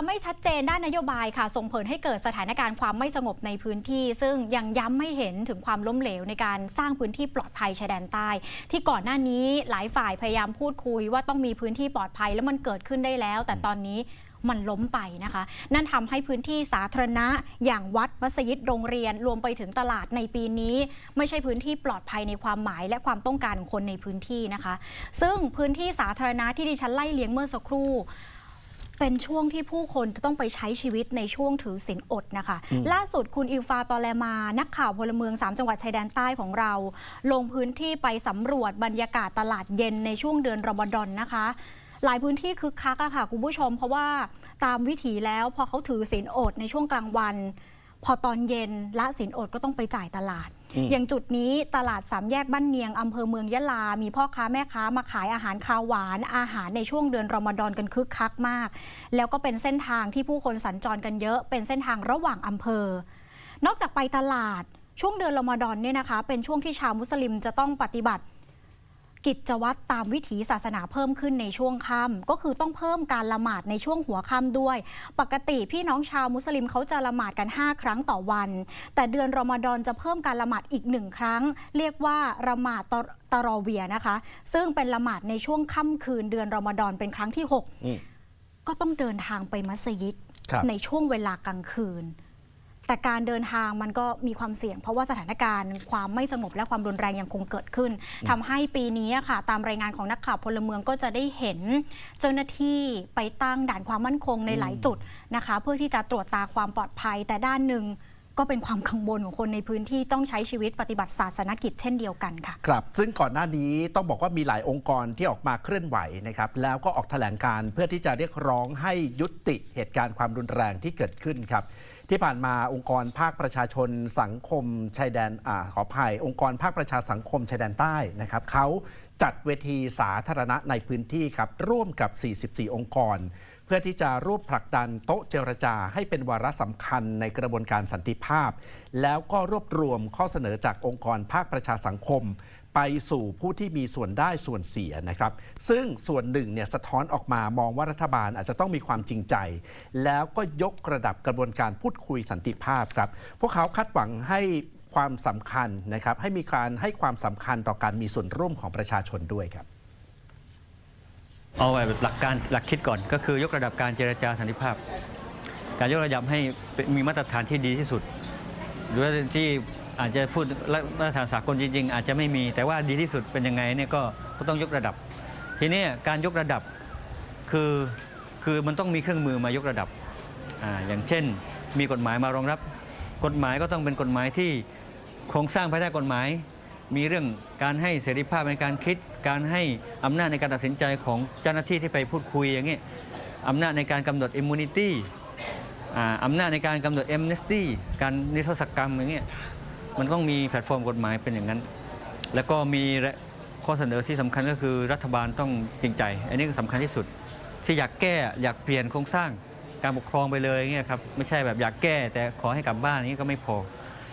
ความไม่ชัดเจนด้านนโยบายค่ะ ส่งผลให้เกิดสถานการณ์ความไม่สงบในพื้นที่ ซึ่งยังย้ำไม่เห็นถึงความล้มเหลวในการสร้างพื้นที่ปลอดภัยชายแดนใต้ ที่ก่อนหน้านี้หลายฝ่ายพยายามพูดคุยว่าต้องมีพื้นที่ปลอดภัยแล้วมันเกิดขึ้นได้แล้ว แต่ตอนนี้มันล้มไปนะคะ นั่นทำให้พื้นที่สาธารณะ อย่างวัดมัสยิดโรงเรียนรวมไปถึงตลาดในปีนี้ ไม่ใช่พื้นที่ปลอดภัยในความหมายและความต้องการของคนในพื้นที่นะคะ ซึ่งพื้นที่สาธารณะที่ดิฉันไล่เลี้ยงเมื่อสักครู่ เป็นช่วงที่ผู้คนจะต้องไปใช้ชีวิตในช่วงถือศีลอดนะคะ ล่าสุดคุณอิลฟาตอแลมา นักข่าวพลเมือง 3 จังหวัดชายแดนใต้ของเรา ลงพื้นที่ไปสำรวจบรรยากาศตลาดเย็นในช่วงเดือนรอมฎอนนะคะ หลายพื้นที่คึกคักอะค่ะคุณผู้ชม เพราะว่าตามวิถีแล้วพอเขาถือศีลอดในช่วงกลางวัน พอตอนเย็นละศีลอดก็ต้องไปจ่ายตลาด อย่างจุดนี้ตลาดสามแยกบ้านเนียงอำเภอเมืองยะลา มีพ่อค้าแม่ค้ามาขายอาหารคาวหวาน อาหารในช่วงเดือนรอมฎอนกันคึกคักมาก แล้วก็เป็นเส้นทางที่ผู้คนสัญจรกันเยอะ เป็นเส้นทางระหว่างอำเภอ นอกจากไปตลาดช่วงเดือนรอมฎอนเนี่ยนะคะ เป็นช่วงที่ชาวมุสลิมจะต้องปฏิบัติ กิจวัตรตามวิถีศาสนาเพิ่มขึ้นในช่วงค่ำก็คือต้องเพิ่มการละหมาดในช่วงหัวค่ำด้วย ปกติพี่น้องชาวมุสลิมเขาจะละหมาดกัน 5 ครั้งต่อวัน แต่เดือนรอมฎอนจะเพิ่มการละหมาดอีกหนึ่งครั้ง เรียกว่าละหมาดตอตารอเวียนะคะ ซึ่งเป็นละหมาดในช่วงค่ำคืนเดือนรอมฎอนเป็นครั้งที่อืม6ก็ต้องเดินทางไปมัสยิดครับในช่วงเวลากลางคืน แต่การเดินทางมันก็มีความเสี่ยง เพราะว่าสถานการณ์ความไม่สงบและความรุนแรงยังคงเกิดขึ้นทำให้ปีนี้อะค่ะ ตามรายงานของนักข่าวพลเมืองก็จะได้เห็นเจ้าหน้าที่ไปตั้งด่านความมั่นคงในหลายจุดนะคะ เพื่อที่จะตรวจตาความปลอดภัย แต่ด้านหนึ่งก็เป็นความกังวลของคนในพื้นที่ต้องใช้ชีวิตปฏิบัติศาสนกิจเช่นเดียวกันค่ะ ครับ ซึ่งก่อนหน้านี้ต้องบอกว่ามีหลายองค์กรที่ออกมาเคลื่อนไหวนะครับ แล้วก็ออกแถลงการณ์เพื่อที่จะเรียกร้องให้ยุติเหตุการณ์ความรุนแรงที่เกิดขึ้นครับ ที่ผ่านมาองค์กรภาคประชาชนสังคมชายแดนอาขออภัย องค์กรภาคประชาสังคมชายแดนใต้นะครับเขาจัดเวทีสาธารณะในพื้นที่ครับ ร่วมกับ 44 องค์กร เพื่อที่จะร่วมผลักดันโต๊ะเจรจาให้เป็นวาระสำคัญในกระบวนการสันติภาพ แล้วก็รวบรวมข้อเสนอจากองค์กรภาคประชาสังคม ไปสู่ผู้ที่มีส่วนได้ส่วนเสียนะครับ ซึ่งส่วนหนึ่งเนี่ยสะท้อนออกมามองว่ารัฐบาลอาจจะต้องมีความจริงใจ แล้วก็ยกระดับกระบวนการพูดคุยสันติภาพครับ พวกเขาคาดหวังให้ความสำคัญนะครับ ให้มีการให้ความสำคัญต่อการมีส่วนร่วมของประชาชนด้วยครับ เอาแบบหลักการหลักคิดก่อน ก็คือยกระดับการเจรจาสันติภาพ การยกระดับให้มีมาตรฐานที่ดีที่สุดหรือว่าที่ อาจจะพูดมาตรฐานสากลจริง ๆ อาจจะไม่มีแต่ว่าดีที่สุดเป็นยังไงเนี่ยก็ก็ต้องยกระดับ ทีนี้การยกระดับคือคือมันต้องมีเครื่องมือมายกระดับออย่างเช่น มีกฎหมายมารองรับ กฎหมายก็ต้องเป็นกฎหมายที่โครงสร้างภายใต้กฎหมาย มีเรื่องการให้เสรีภาพในการคิด การให้อำนาจในการตัดสินใจของเจ้าหน้าที่ที่ไปพูดคุยอย่างนี้อำนาจในการกำหนดอิมมูนิตี้อำนาจในการกำหนดเอมเนสตี้การนิรโทษกรรมอย่างเงี้ย มันต้องมีแพลตฟอร์มกฎหมายเป็นอย่างนั้น แล้วก็มีข้อเสนอที่สำคัญก็คือรัฐบาลต้องจริงใจ อันนี้ก็สำคัญที่สุด ที่อยากแก้อยากเปลี่ยนโครงสร้างการปกครองไปเลยเงี้ยครับไม่ใช่แบบอยากแก้แต่ขอให้กลับบ้านนี้ก็ไม่พอ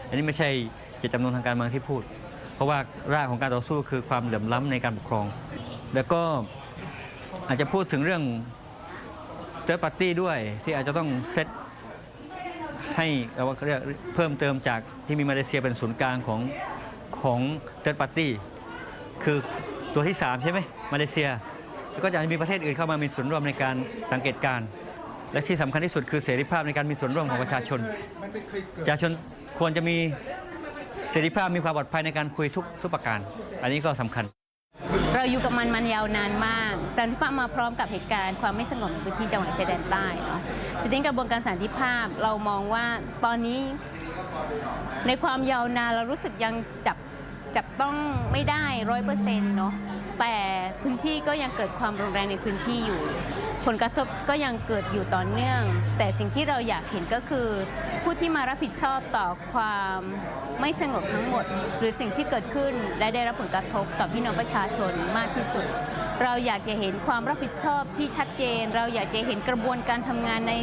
อันนี้ไม่ใช่เจตจำนงทางการเมืองที่พูด เพราะว่ารากของการต่อสู้คือความเหลื่อมล้ำในการปกครอง แล้วก็อาจจะพูดถึงเรื่องเตอร์ปาร์ตี้ด้วยที่อาจจะต้องเซต ให้เราเรียกเพิ่มเติมจากที่มีมาเลเซียเป็นศูนย์กลางของของเตอร์ปาร์ตี้คือตัวที่ 3 ใช่ไหมมาเลเซีย แล้วก็จะมีประเทศอื่นเข้ามามีส่วนร่วมในการสังเกตการ และที่สำคัญที่สุดคือเสรีภาพในการมีส่วนร่วมของประชาชนประชาชนควรจะมีเสรีภาพมีความปลอดภัยในการคุยทุกทุกประการ อันนี้ก็สำคัญ เราอยู่กับมันมันยาวนานมากสันติภาพมาพร้อมกับเหตุการณ์ความไม่สงบในพื้นที่จังหวัดชายแดนใต้เนาะสิ่งกระบวนการสันติภาพเรามองว่าตอนนี้ในความยาวนานเรารู้สึกยังจับจับต้องไม่ได้ร้อยเปอร์เซ็นต์เนาะแต่พื้นที่ก็ยังเกิดความรุนแรงในพื้นที่อยู่ ผลกระทบก็ยังเกิดอยู่ต่อเนื่อง แต่สิ่งที่เราอยากเห็นก็คือ ผู้ที่มารับผิดชอบต่อความไม่สงบทั้งหมด หรือสิ่งที่เกิดขึ้นและได้รับผลกระทบต่อพี่น้องประชาชนมากที่สุด เราอยากจะเห็นความรับผิดชอบที่ชัดเจน เราอยากจะเห็นกระบวนการทำงานใน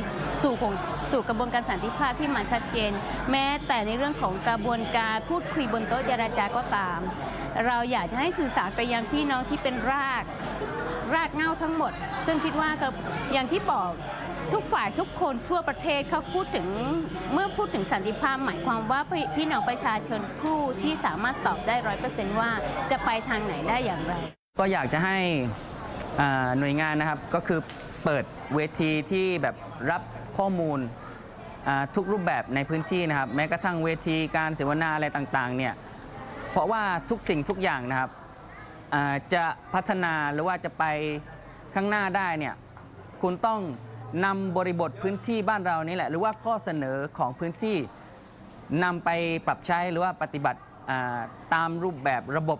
สู่ของสู่กระบวนการสันติภาพที่มันชัดเจน แม้แต่ในเรื่องของกระบวนการพูดคุยบนโต๊ะเจราจาก็ตาม เราอยากจะให้สื่อสารไปยังพี่น้องที่เป็นรากรากเง้าทั้งหมด ซึ่งคิดว่าอย่างที่บอก ทุกฝ่ายทุกคนทั่วประเทศเขาพูดถึงเมื่อพูดถึงสันติภาพหมายความว่าพี่พี่น้องประชาชนผู้ที่สามารถตอบได้ร้อยเปอร์เซนต์ว่าจะไปทางไหนได้อย่างไร ก็อยากจะให้หน่วยงานนะครับก็คือเปิดเวทีที่แบบรับข้อมูลทุกรูปแบบในพื้นที่นะครับ แม้กระทั่งเวทีการเสวนาอะไรต่างๆเนี่ยเพราะว่าทุกสิ่งทุกอย่างนะครับจะพัฒนาหรือว่าจะไปข้างหน้าได้เนี่ยคุณต้อง นำบริบทพื้นที่บ้านเรานี่แหละ หรือว่าข้อเสนอของพื้นที่นำไปปรับใช้หรือว่าปฏิบัติตามรูปแบบระบบ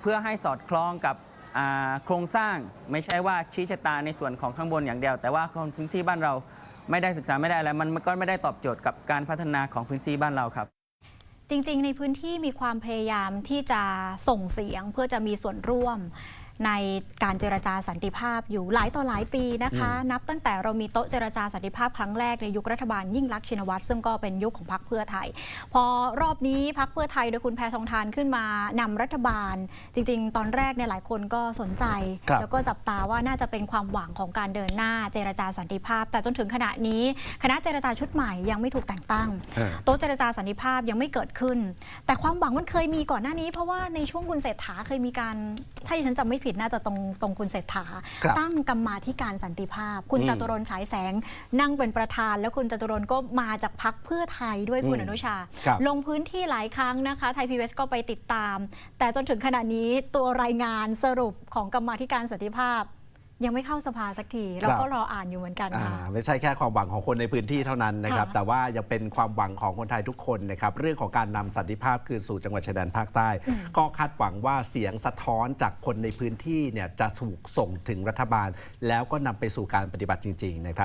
เพื่อให้สอดคล้องกับโครงสร้างไม่ใช่ว่าชี้ชะตาในส่วนของข้างบนอย่างเดียว แต่ว่าคนพื้นที่บ้านเราไม่ได้ศึกษาไม่ได้อะไรมันก็ไม่ได้ตอบโจทย์กับการพัฒนาของพื้นที่บ้านเราครับ จริง ๆ ในพื้นที่มีความพยายามที่จะส่งเสียงเพื่อจะมีส่วนร่วม ในการเจรจาสันติภาพอยู่หลายต่อหลายปีนะคะ นับตั้งแต่เรามีโต๊ะเจรจาสันติภาพครั้งแรกในยุครัฐบาลยิ่งรักษณ์ชินวัตรซึ่งก็เป็นยุคของพรรคเพื่อไทย พอรอบนี้พรรคเพื่อไทยโดยคุณแพทองทานขึ้นมานำรัฐบาล จริง ๆ ตอนแรกเนี่ยหลายคนก็สนใจครับแล้วก็จับตาว่าน่าจะเป็นความหวังของการเดินหน้าเจรจาสันติภาพ แต่จนถึงขณะนี้ คณะเจรจาชุดใหม่ยังไม่ถูกแต่งตั้งเออโต๊ะเจรจาสันติภาพยังไม่เกิดขึ้น แต่ความหวังมันเคยมีก่อนหน้านี้ เพราะว่าในช่วงคุณเศรษฐาเคยมีการถ้าดิฉันจำไม่ผิดน่าจะตรงตรงคุณเศรษฐาครับตั้งกรรมาธิการสันติภาพ คุณอืมจตุรนต์ฉายแสงนั่งเป็นประธาน แล้วคุณจตุรนต์ก็มาจากพักเพื่อไทยด้วยคุณอืมอนุชาครับลงพื้นที่หลายครั้งนะคะไทยพีวีก็ไปติดตาม แต่จนถึงขณะนี้ตัวรายงานสรุปของกรรมาธิการสันติภาพ ยังไม่เข้าสภาสักที เราก็รออ่านอยู่เหมือนกันอ่าค่ะไม่ใช่แค่ความหวังของคนในพื้นที่เท่านั้นนะครับค่ะแต่ว่ายังเป็นความหวังของคนไทยทุกคนนะครับ เรื่องของการนำสันติภาพคืนสู่จังหวัดชายแดนภาคใต้ ก็คาดหวังว่าเสียงสะท้อนจากคนในพื้นที่เนี่ยจะถูกส่งถึงรัฐบาล แล้วก็นำไปสู่การปฏิบัติจริง ๆ นะครับ